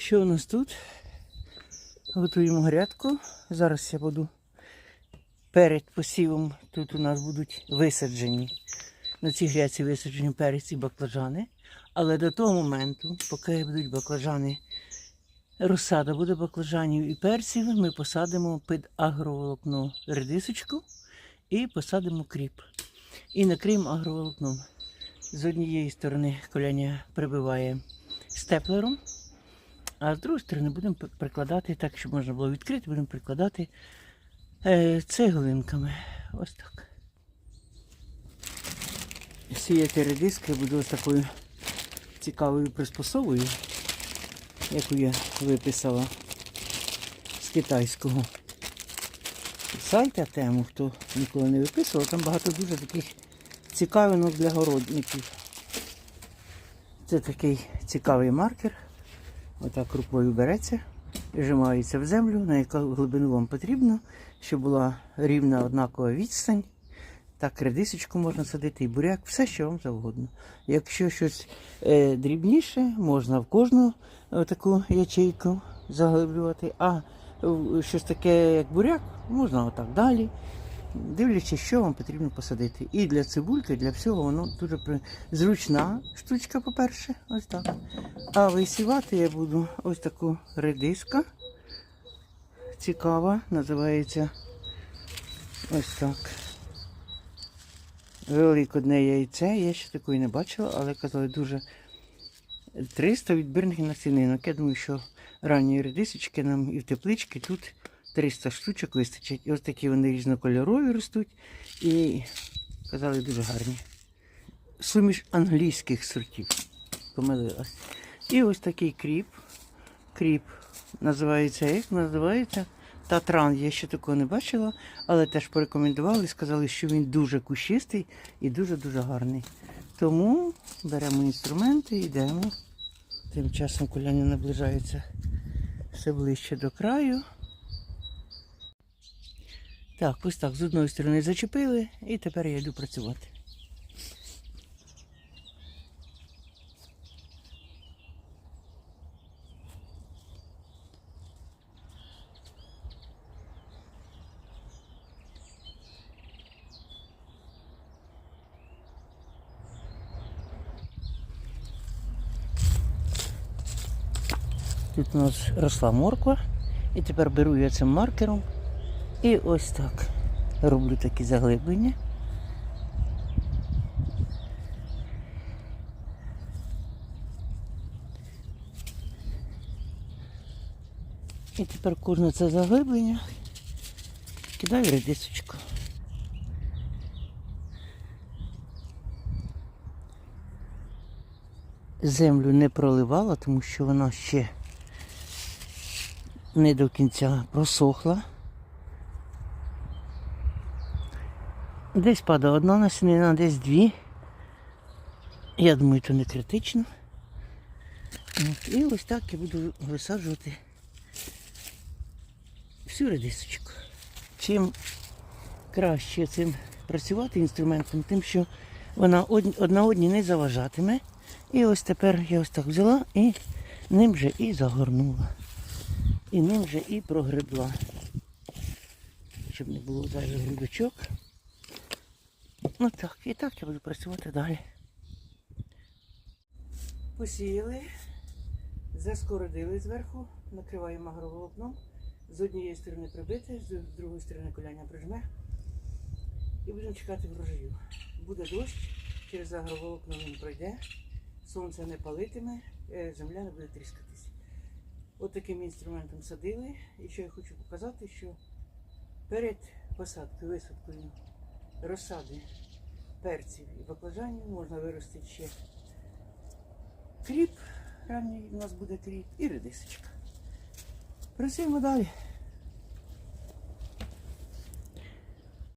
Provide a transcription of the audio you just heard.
Що у нас тут? Готуємо грядку. Зараз я буду перед посівом. Тут у нас будуть висаджені. На цій грядці висаджені перець і баклажани. Але до того моменту, поки будуть баклажани, розсада буде баклажанів і перців, ми посадимо під агроволокно редисочку і посадимо кріп. І накриємо агроволокном. З однієї сторони коляня прибиває степлером, а з другої сторони будемо прикладати, так, щоб можна було відкрити, будемо прикладати е, цеглинками. Ось так. Сіяти редиски буду ось такою цікавою приспособою, яку я виписала з китайського сайта тему, хто ніколи не виписував, там багато дуже таких цікавинок для городників. Це такий цікавий маркер. Отак рукою береться, вжимається в землю, на яку глибину вам потрібно, щоб була рівна однакова відстань. Так, редисочку можна садити і буряк, все, що вам завгодно. Якщо щось е, дрібніше, можна в кожну е, таку ячейку заглиблювати, а щось таке, як буряк, можна отак далі. Дивлячись, що вам потрібно посадити. І для цибульки, і для всього воно дуже зручна штучка, по-перше, ось так. А висівати я буду ось таку редиска. Цікава, називається ось так. Великодне яйце. Я ще такої не бачила, але казали дуже 300 відбірних насінинок. Я думаю, що ранні редисочки нам і в теплички тут 300 штучок вистачить. І ось такі вони різнокольорові ростуть і казали дуже гарні. Суміш англійських сортів. Помилилась. І ось такий кріп. Кріп називається як? Називається Татран. Я ще такого не бачила, але теж порекомендували, сказали, що він дуже кущистий і дуже-дуже гарний. Тому беремо інструменти і йдемо. Тим часом куляня наближається все ближче до краю. Так, ось так, з одної сторони зачепили, і тепер я йду працювати. Тут у нас росла морква, і тепер беру я цим маркером і ось так роблю такі заглиблення. І тепер кожне це заглиблення кидаю редисочку. Землю не проливала, тому що вона ще не до кінця просохла. Десь падає одна насінина, десь дві. Я думаю, це не критично. От, І ось так я буду висаджувати всю редисочку. Чим краще цим працювати інструментом, тим, що вона одна одній не заважатиме. І ось тепер я ось так взяла і ним же і загорнула. І ним же і прогребла. Щоб не було зайвих грудочок. Ну так, і так я буду працювати далі. Посіяли, заскородили зверху, накриваємо агроволокном. З однієї сторони прибити, з другої сторони коляня прижме. І будемо чекати врожаю. Буде дощ, через агроволокно він пройде, сонце не палитиме, е, земля не буде тріскатись. От таким інструментом садили. І що я хочу показати, що перед посадкою, висадкою розсади перців і баклажанів можна виростити ще кріп, ранній у нас буде кріп і редисочка. Працюємо далі.